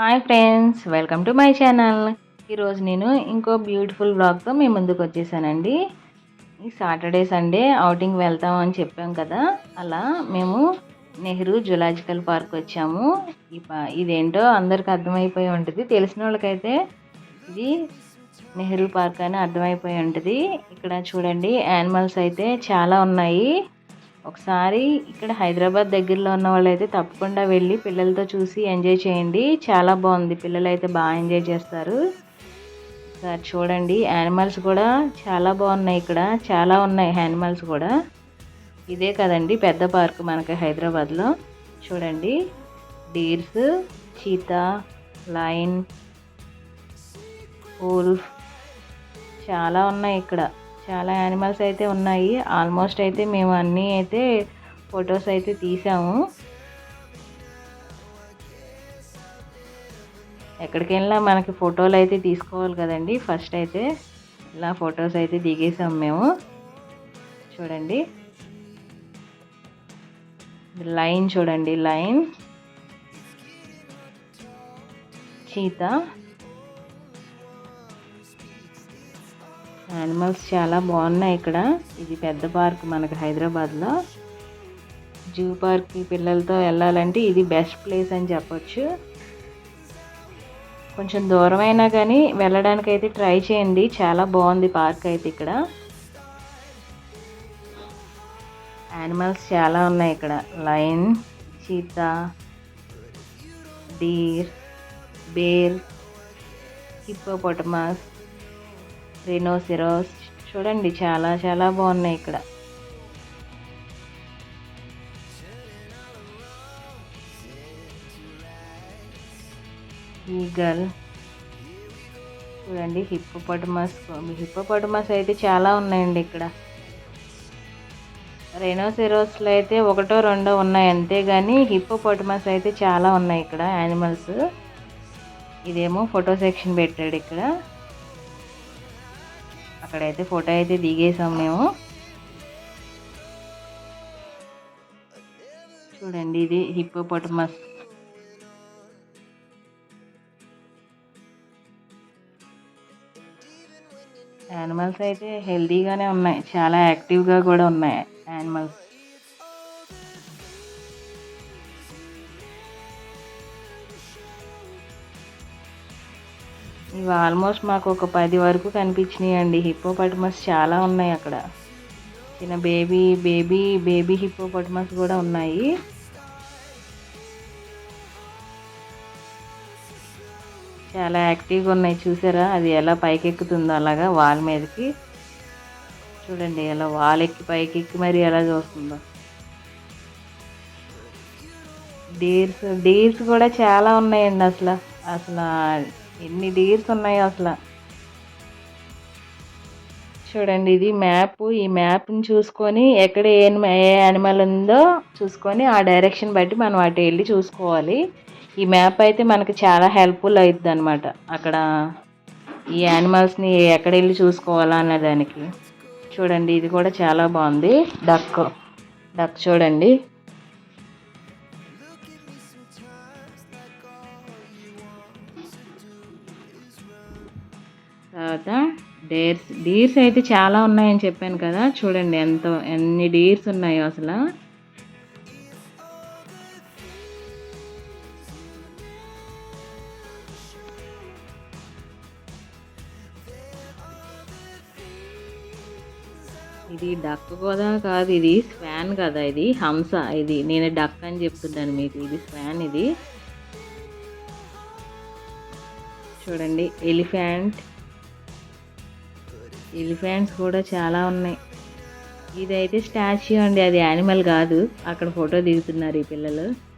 Hi friends welcome to my channel. ఈరోజు నేను ఇంకో బ్యూటిఫుల్ బ్లాగ్తో మీ ముందుకు వచ్చేసానండి. ఈ సాటర్డే సండే అవుటింగ్ వెళ్తాం అని చెప్పాం కదా. అలా మేము నెహ్రూ జులాజికల్ పార్క్ వచ్చాము. ఇదేంటో అందరికి అర్థమైపోయి ఉంటుంది. తెలిసిన వాళ్ళకైతే ఇది నెహ్రూ పార్క్ అని అర్థమైపోయి ఉంటుంది. ఇక్కడ చూడండి యానిమల్స్ అయితే చాలా ఉన్నాయి. ఒకసారి ఇక్కడ హైదరాబాద్ దగ్గరలో ఉన్న వాళ్ళైతే తప్పకుండా వెళ్ళి పిల్లలతో చూసి ఎంజాయ్ చేయండి. చాలా బాగుంది. పిల్లలు అయితే బాగా ఎంజాయ్ చేస్తారు. ఒకసారి చూడండి. యానిమల్స్ కూడా చాలా బాగున్నాయి ఇక్కడ. చాలా ఉన్నాయి యానిమల్స్ కూడా. ఇదే కదండి పెద్ద పార్క్ మనకి హైదరాబాద్లో. చూడండి. డీర్స్ చీతా లైన్ ఊల్ఫ్ చాలా ఉన్నాయి ఇక్కడ. చాలా యానిమల్స్ అయితే ఉన్నాయి. ఆల్మోస్ట్ అయితే మేము అన్నీ అయితే ఫొటోస్ అయితే తీసాము. ఎక్కడికి వెళ్ళినా మనకి ఫోటోలు అయితే తీసుకోవాలి కదండి. ఫస్ట్ అయితే ఇలా ఫొటోస్ అయితే దిగేసాం మేము. చూడండి. లైన్ చూడండి. లైన్. చీతా. యానిమల్స్ చాలా బాగున్నాయి ఇక్కడ. ఇది పెద్ద పార్క్ మనకి హైదరాబాద్లో. జూ పార్క్కి పిల్లలతో వెళ్ళాలంటే ఇది బెస్ట్ ప్లేస్ అని చెప్పొచ్చు. కొంచెం దూరం అయినా కానీ వెళ్ళడానికి అయితే ట్రై చేయండి. చాలా బాగుంది పార్క్ అయితే ఇక్కడ. యానిమల్స్ చాలా ఉన్నాయి ఇక్కడ. Lion cheetah deer bear hippopotamus rhinoceros చూడండి చాలా చాలా బాగున్నాయి ఇక్కడ. ఈగల్. చూడండి హిప్పోపటమస్ హిప్పోపటమస్ అయితే చాలా ఉన్నాయండి ఇక్కడ. రెనోసిరోస్లో అయితే ఒకటో రెండో ఉన్నాయి అంతేగాని హిప్పోపటమస్ అయితే చాలా ఉన్నాయి ఇక్కడ యానిమల్స్. ఇదేమో ఫోటో సెక్షన్ పెట్టాడు ఇక్కడ. అక్కడైతే ఫోటో అయితే దిగేసాం మేము. చూడండి ఇది హిప్పోపటమస్. యానిమల్స్ అయితే హెల్దీగానే ఉన్నాయి చాలా యాక్టివ్గా కూడా ఉన్నాయి యానిమల్స్. ఇవి ఆల్మోస్ట్ మాకు ఒక పది వరకు కనిపించినాయి అండి హిప్పోపటమస్ చాలా ఉన్నాయి అక్కడ. చిన్న బేబీ బేబీ బేబీ హిప్పోపటమస్ కూడా ఉన్నాయి. చాలా యాక్టివ్గా ఉన్నాయి. చూసారా? అది ఎలా పైకెక్కుతుందో అలాగా వాల్ మీదకి. చూడండి ఎలా వాల్ ఎక్కి పైకి ఎక్కి మరి ఎలా చూస్తుందో. డీర్స్ డీర్స్ కూడా చాలా ఉన్నాయండి అసలు. అసలు ఎన్ని డీర్స్ ఉన్నాయి అసలు? చూడండి ఇది మ్యాప్ ఈ మ్యాప్ని చూసుకొని ఎక్కడ ఏ ఏ యానిమల్ ఉందో చూసుకొని ఆ డైరెక్షన్ బట్టి మనం అటు వెళ్ళి చూసుకోవాలి. ఈ మ్యాప్ అయితే మనకు చాలా హెల్ప్ఫుల్ అవుతుంది అనమాట అక్కడ ఈ యానిమల్స్ని ఎక్కడ వెళ్ళి చూసుకోవాలా అనే దానికి. చూడండి ఇది కూడా చాలా బాగుంది. డక్ డక్ చూడండి. తర్వాత డేర్స్ డీర్స్ అయితే చాలా ఉన్నాయని చెప్పాను కదా. చూడండి ఎంతో ఎన్ని డీర్స్ ఉన్నాయో అసలు. ఇది డక్ కూడా కాదు ఇది స్వాన్ కదా ఇది. హంస ఇది నేను డక్ అని చెప్తున్నాను మీకు. ఇది స్వాన్ ఇది. చూడండి ఎలిఫెంట్. ఎలిఫెంట్స్ కూడా చాలా ఉన్నాయి. ఇదైతే స్టాచ్యూ అండి. అది యానిమల్ కాదు. అక్కడ ఫోటో దిగుతున్నారు ఈ పిల్లలు.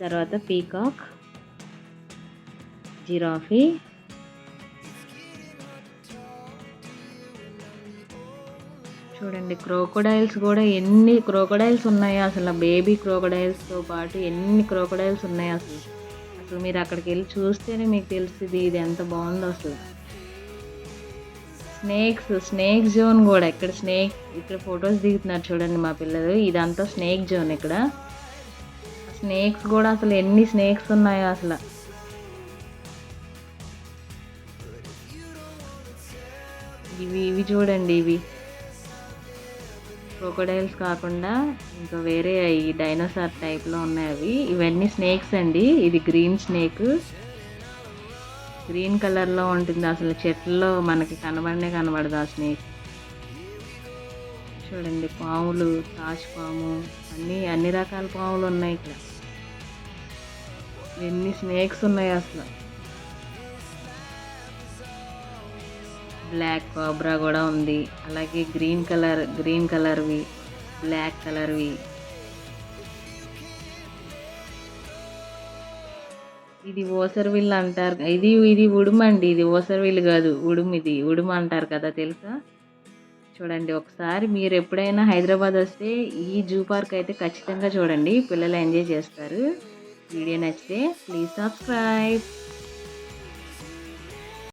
తర్వాత పీకాక్ జిరాఫీ చూడండి క్రోకోడైల్స్ కూడా ఎన్ని క్రోకోడైల్స్ ఉన్నాయో అసలు. బేబీ క్రోకోడైల్స్తో పాటు ఎన్ని క్రోకోడైల్స్ ఉన్నాయో అసలు. అసలు మీరు అక్కడికి వెళ్ళి చూస్తేనే మీకు తెలుస్తుంది ఇది ఎంత బాగుందో అసలు. స్నేక్స్ స్నేక్ జోన్ కూడా ఇక్కడ స్నేక్ ఇక్కడ ఫొటోస్ దిగుతున్నారు చూడండి మా పిల్లలు. ఇదంతా స్నేక్ జోన్ ఇక్కడ. స్నేక్స్ కూడా అసలు ఎన్ని స్నేక్స్ ఉన్నాయో అసలు. ఇవి ఇవి చూడండి ఇవి. క్రోకోడైల్స్ కాకుండా ఇంకా వేరే ఈ డైనోసార్ టైప్లో ఉన్నాయి అవి. ఇవన్నీ స్నేక్స్ అండి. ఇది గ్రీన్ స్నేక్. గ్రీన్ కలర్లో ఉంటుంది. అసలు చెట్లలో మనకి కనబడనే కనబడదు ఆ స్నేక్. చూడండి పాములు తాజ్ పాము అన్ని అన్ని రకాల పాములు ఉన్నాయి ఇక్కడ. ఎన్ని స్నేక్స్ ఉన్నాయి అసలు. బ్లాక్ కాబ్రా కూడా ఉంది. అలాగే గ్రీన్ కలర్ గ్రీన్ కలర్వి బ్లాక్ కలర్వి ఇది ఓసర్విల్ అంటారు. ఇది ఇది ఉడుమండి అండి. ఇది ఓసర్విల్ కాదు ఉడుము ఇది. ఉడుము అంటారు కదా తెలుసా? చూడండి ఒకసారి మీరు ఎప్పుడైనా హైదరాబాద్ వస్తే ఈ జూ పార్క్ అయితే ఖచ్చితంగా చూడండి. పిల్లలు ఎంజాయ్ చేస్తారు. వీడియో నచ్చితే ప్లీజ్ సబ్స్క్రైబ్.